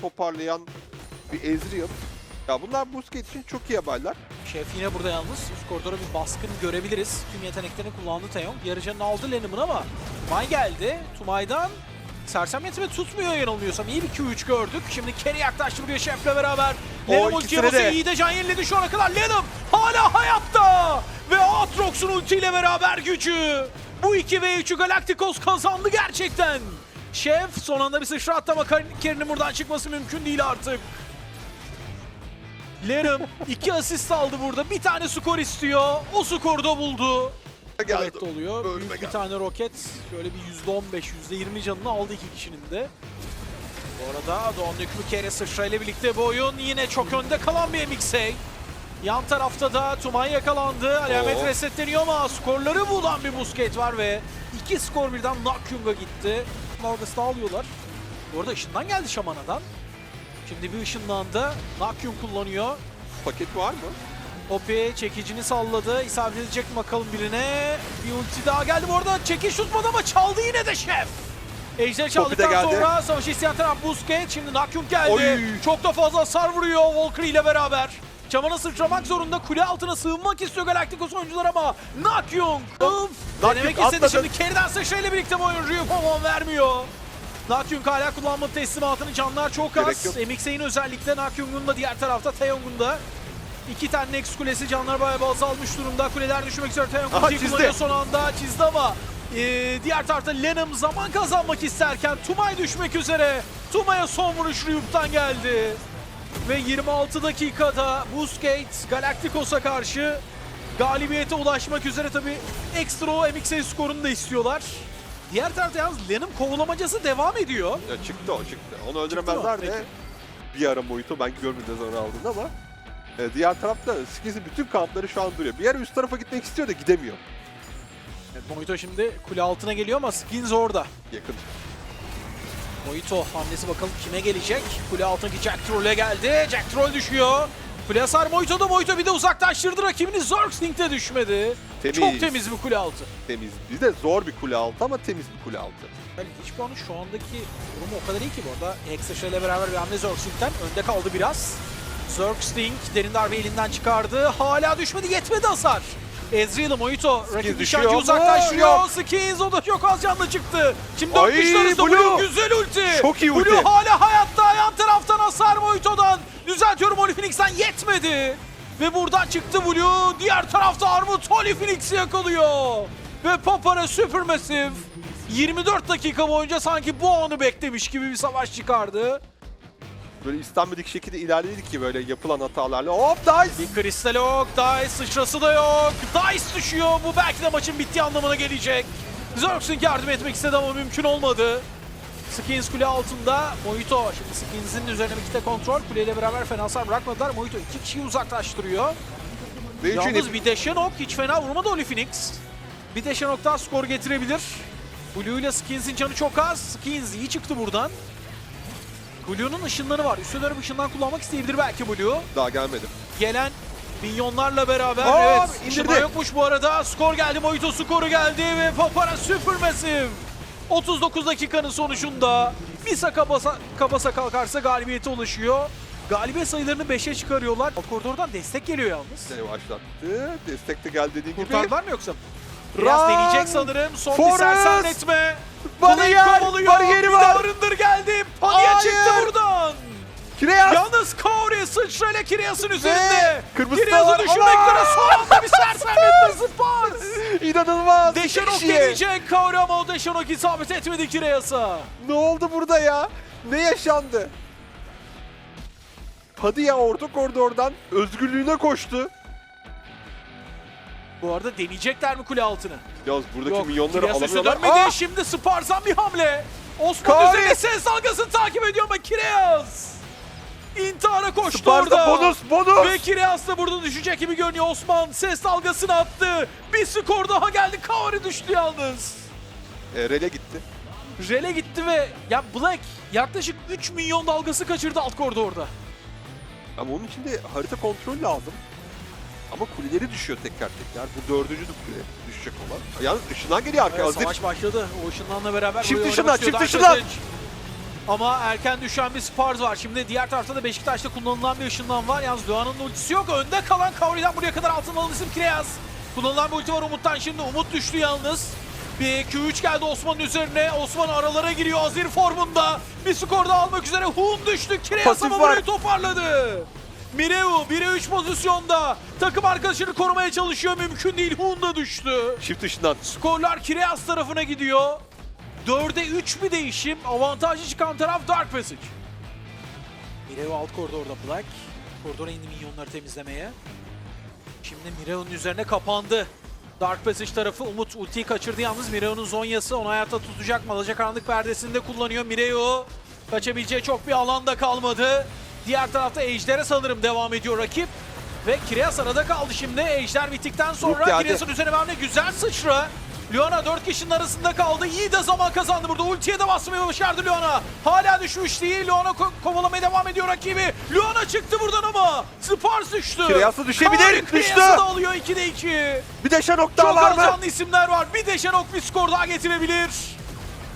toparlayan bir Ezreal. Ya bunlar Busquets için çok iyi haberler. Şef yine burada yalnız. Üst koridora bir baskın görebiliriz. Tüm yeteneklerini kullandı Taeyong. Yarıcanını aldı Lenim'in ama Tumay geldi. Tumay'dan sersem yetimi tutmuyor yanılmıyorsam. İyi bir Q3 gördük. Şimdi Kerry yaklaştı buraya Şef'le beraber. O Lenim ikisine ultiye basıyor. de. İyi de can yeniledi şu ana kadar. Lenim hala hayatta. Ve Aatrox'un ultiyle beraber gücü. Bu 2 ve 3'ü Galacticos kazandı gerçekten. Şef son anda bir sıçra attı ama Kerry'nin buradan çıkması mümkün değil artık. Lerim iki asist aldı burada. Bir tane skor istiyor. O skoru da buldu. Evet oluyor. Büyük bir tane roket. Şöyle bir %15, %20 canını aldı iki kişinin de. Bu arada Doğan Hükmü kere sıçrayla birlikte bu oyun yine çok önde kalan bir MXA. Yan tarafta da Tumay yakalandı. Alamet Oo. resetleniyor ama skorları bulan bir Busquets var ve iki skor birden Nakyung'a gitti. Dalgasını alıyorlar. Bu arada ışından geldi Şamana'dan. Şimdi bir ışınlandı. Nakyung kullanıyor. Paket var mı? Poppy çekicini salladı. İsabet edecek mi bakalım birine. Bir ulti daha geldi bu arada. Çekiş tutmadı ama çaldı yine de şef. Ejder çaldıktan geldi. sonra savaş isteyen taraf Busquets. Şimdi Nakyung geldi. Oy. Çok da fazla hasar vuruyor Valkyrie ile beraber. Çamana sıçramak zorunda. Kule altına sığınmak istiyor Galacticos oyuncular ama Nakyung. Öf. Denemek istedi atladı. şimdi. Kerry'den sıçrayla birlikte bu oyuncuyu falan vermiyor. Nakyung hala kullanmadı teslimatını. Canlar çok az. MXA'nin özellikle Nakyung'un da diğer tarafta Taeyong'un da. İki tane Nex kulesi canlar bayağı azalmış durumda. Kuleler düşmek üzere. Taeyong ultiyi kullanıyor son anda. Çizdi ama e, diğer tarafta Lenham zaman kazanmak isterken Tumay düşmek üzere. Tumay'a son vuruş Ryup'tan geldi. Ve 26 dakikada Busquets Galacticos'a karşı galibiyete ulaşmak üzere tabi ekstra o MXA skorunu da istiyorlar. Diğer tarafta yalnız Lenham kovalamacası devam ediyor. Ya çıktı o çıktı. Onu öldüremezler de bir ara boyutu ben görmedim zaman aldın ama e, diğer tarafta Skiz'in bütün kampları şu an duruyor. Bir ara üst tarafa gitmek istiyor da gidemiyor. Evet, Mojito şimdi kule altına geliyor ama Skins orada. Yakın. Mojito hamlesi bakalım kime gelecek? Kule altındaki Jack Troll'e geldi. Jack Troll düşüyor. Kule hasar Mojito'da Mojito bir de uzaklaştırdı rakibini. Zergsting de düşmedi. Temiz. Çok temiz bir kule altı. Temiz. Bir de zor bir kule altı ama temiz bir kule altı. Yani hiç puanı şu andaki durumu o kadar iyi ki bu arada. Hexa ile beraber bir hamle Zergsting'den önde kaldı biraz. Zergsting derin darbe elinden çıkardı. Hala düşmedi yetmedi hasar. Ezreal'ı Mojito rakip nişancı uzaklaştırıyor. Skins o da çok az canlı çıktı. Şimdi dört arasında Blue. Blue güzel ulti. Çok iyi ulti. Blue hala hayatta yan taraftan hasar Mojito'dan. Düzeltiyorum Phoenix'ten yetmedi. Ve buradan çıktı Blue. Diğer tarafta Armut Phoenix'i yakalıyor. Ve Papara Supermassive 24 dakika boyunca sanki bu anı beklemiş gibi bir savaş çıkardı. Böyle istenmedik şekilde ilerledik ki böyle yapılan hatalarla. Hop dice! Bir kristal yok, Dice sıçrası da yok. Dice düşüyor. Bu belki de maçın bittiği anlamına gelecek. Zergsting yardım etmek istedi ama mümkün olmadı. Skins kule altında. Mojito şimdi Skins'in üzerine bir kitle kontrol. Kuleyle beraber fena hasar bırakmadılar. Mojito iki kişiyi uzaklaştırıyor. Ve Yalnız üçünü bir Deşenok hiç fena vurmadı Oli Phoenix. Bir Deşenok daha skor getirebilir. Blue ile Skins'in canı çok az. Skins iyi çıktı buradan. Blue'nun ışınları var. Üstüne dönüp ışından kullanmak isteyebilir belki Blue. daha gelmedim. Gelen minyonlarla beraber Hop, evet indirdi. yokmuş bu arada. Skor geldi. Mojito skoru geldi ve Papara Supermassive. 39 dakikanın sonucunda Misa kabasa, kabasa kalkarsa galibiyete ulaşıyor. Galibiyet sayılarını 5'e çıkarıyorlar. O koridordan destek geliyor yalnız. Yavaşlattı. Destek de geldi dediği gibi. Kurtardılar mı yoksa? Biraz Run! deneyecek sanırım. Son Forest! bir sersemletme. Bariyer! Bariyeri var! Arındır geldi. Paniğe çıktı buradan. Kireas! Yalnız Kaori sıçrayla Kiryas'ın üzerinde. kırmızı Kiryas'ı var. düşürmek üzere son anda bir sersemletme Spars. İnanılmaz! Kişiye. deneyecek Kaori ama o Deşanok isabet etmedi Kiryas'a. Ne oldu burada ya? Ne yaşandı? Padilla orta koridordan özgürlüğüne koştu. Bu arada deneyecekler mi kule altını? Yalnız buradaki Yok, milyonları alamıyorlar. dönmedi. Aa! Şimdi Spars'dan bir hamle. Osman üzerine ses dalgasını takip ediyor ama Kiryas. İntihara koştu Sparta orada. bonus bonus! Ve Kiryas da burada düşecek gibi görünüyor. Osman ses dalgasını attı. Bir skor daha geldi. Kaori düştü yalnız. E, Rele gitti. Rele gitti ve ya Black yaklaşık 3 milyon dalgası kaçırdı alt koridorda. Ama onun için de harita kontrol lazım. Ama kuleleri düşüyor teker teker. Bu dördüncü kule düşecek olan. Yalnız ışından geliyor arkaya. Evet, savaş başladı. O ışınlanla beraber Çift ışınlan, çift ışınlan. Ama erken düşen bir Spars var. Şimdi diğer tarafta da Beşiktaş'ta kullanılan bir ışından var. Yalnız Doğan'ın ultisi yok. Önde kalan Kavri'den buraya kadar altın alan isim Kireaz. Kullanılan bir ulti var Umut'tan şimdi. Umut düştü yalnız. Bir Q3 geldi Osman'ın üzerine. Osman aralara giriyor Azir formunda. Bir skor da almak üzere. Hun düştü. Kireaz ama burayı toparladı. Mireu 1'e 3 pozisyonda. Takım arkadaşını korumaya çalışıyor. Mümkün değil. Hun da düştü. Çift dışından. Skorlar Kireas tarafına gidiyor. 4'e 3 bir değişim. Avantajlı çıkan taraf Dark Passage. Mireo alt koridorda Black. Koridora indi minyonları temizlemeye. Şimdi Mireo'nun üzerine kapandı. Dark Passage tarafı Umut ultiyi kaçırdı yalnız Mireo'nun zonyası onu hayatta tutacak mı? Alacakaranlık perdesinde kullanıyor Mireo. Kaçabileceği çok bir alanda kalmadı. Diğer tarafta Ejder'e sanırım devam ediyor rakip. Ve Kireas arada kaldı şimdi. Ejder bittikten sonra. Kireas'ın üzerine hamle güzel sıçra. Leona 4 kişinin arasında kaldı. İyi de zaman kazandı burada. Ultiye de basmayı başardı Leona. Hala düşmüş değil. Leona ko- kovalamaya devam ediyor rakibi. Leona çıktı buradan ama. Spars düştü. Kireas'ı düşebilir. Kari Düştü. Kireas'ı da alıyor 2'de 2. Bir de Şenok daha Çok var mı? canlı isimler var. Bir de Şenok bir skor daha getirebilir.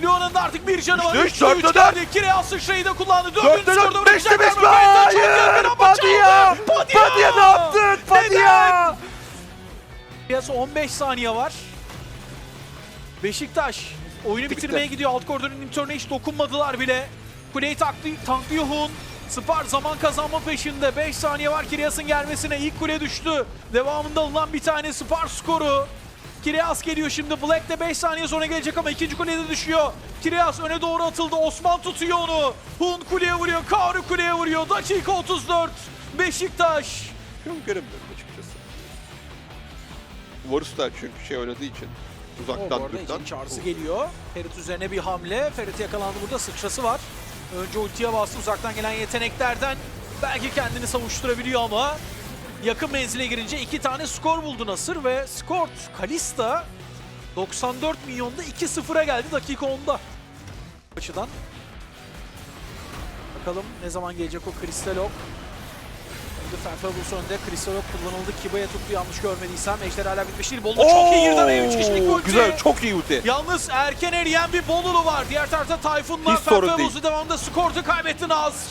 Leona'nın da artık bir canı var. Üçte üç, 3'te 3 dörtte geldi. Kireas sıçrayı da kullandı. Dördüncü Dörtte skorda dört, beşte beş. bırakacaklar mı? Beşte çok Hayır! Padilla! Padilla ne yaptın? Padilla! Kireas 15 saniye var. Beşiktaş oyunu bitirmeye gidiyor. Alt koridorun limitörüne hiç dokunmadılar bile. Kuleyi taklıyor, tanklıyor Hun. Spar zaman kazanma peşinde. 5 saniye var Kireas'ın gelmesine. İlk kule düştü. Devamında alınan bir tane Spar skoru. Kireas geliyor şimdi. Black de 5 saniye sonra gelecek ama ikinci kuleye de düşüyor. Kireas öne doğru atıldı. Osman tutuyor onu. Hun kuleye vuruyor. Kavru kuleye vuruyor. Dakika 34. Beşiktaş. Yok göremiyorum açıkçası. Varus da çünkü şey oynadığı için. Uzaktan dürtten. çağrısı geliyor. Ferit üzerine bir hamle. Ferit yakalandı burada. Sıçrası var. Önce ultiye bastı. Uzaktan gelen yeteneklerden belki kendini savuşturabiliyor ama yakın menzile girince iki tane skor buldu Nasır ve skor Kalista 94 milyonda 2-0'a geldi dakika 10'da. Açıdan. Bakalım ne zaman gelecek o Kristalok. Şimdi Ferfabus önde. Kristalok kullanıldı. Kiba'ya tuttu yanlış görmediysem. Ejder hala bitmiş değil. Bolu çok iyi girdi araya 3 kişilik ulti. Güzel, çok iyi ulti. Yalnız erken eriyen bir Bolulu var. Diğer tarafta Tayfun'la Ferfabus'u devamında skortu kaybetti Naz.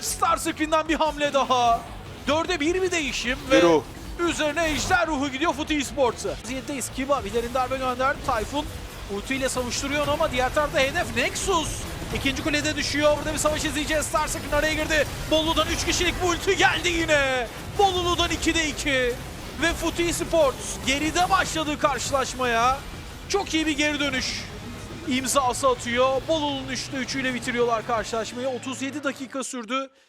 Star Screen'den bir hamle daha. Dörde bir bir değişim ve ruh. üzerine Ejder ruhu gidiyor Futi Esports'a. Vaziyetteyiz. Kiba bir derin darbe gönderdi. Tayfun ultiyle savuşturuyor ama diğer tarafta hedef Nexus. İkinci kulede düşüyor. Burada bir savaş izleyeceğiz. Star Screen araya girdi. Bollu'dan 3 kişilik bir ulti geldi yine. Bollu'dan 2'de 2. Ve Futi Sports geride başladığı karşılaşmaya çok iyi bir geri dönüş imzası atıyor. Bolulu'nun 3'te 3'üyle bitiriyorlar karşılaşmayı. 37 dakika sürdü.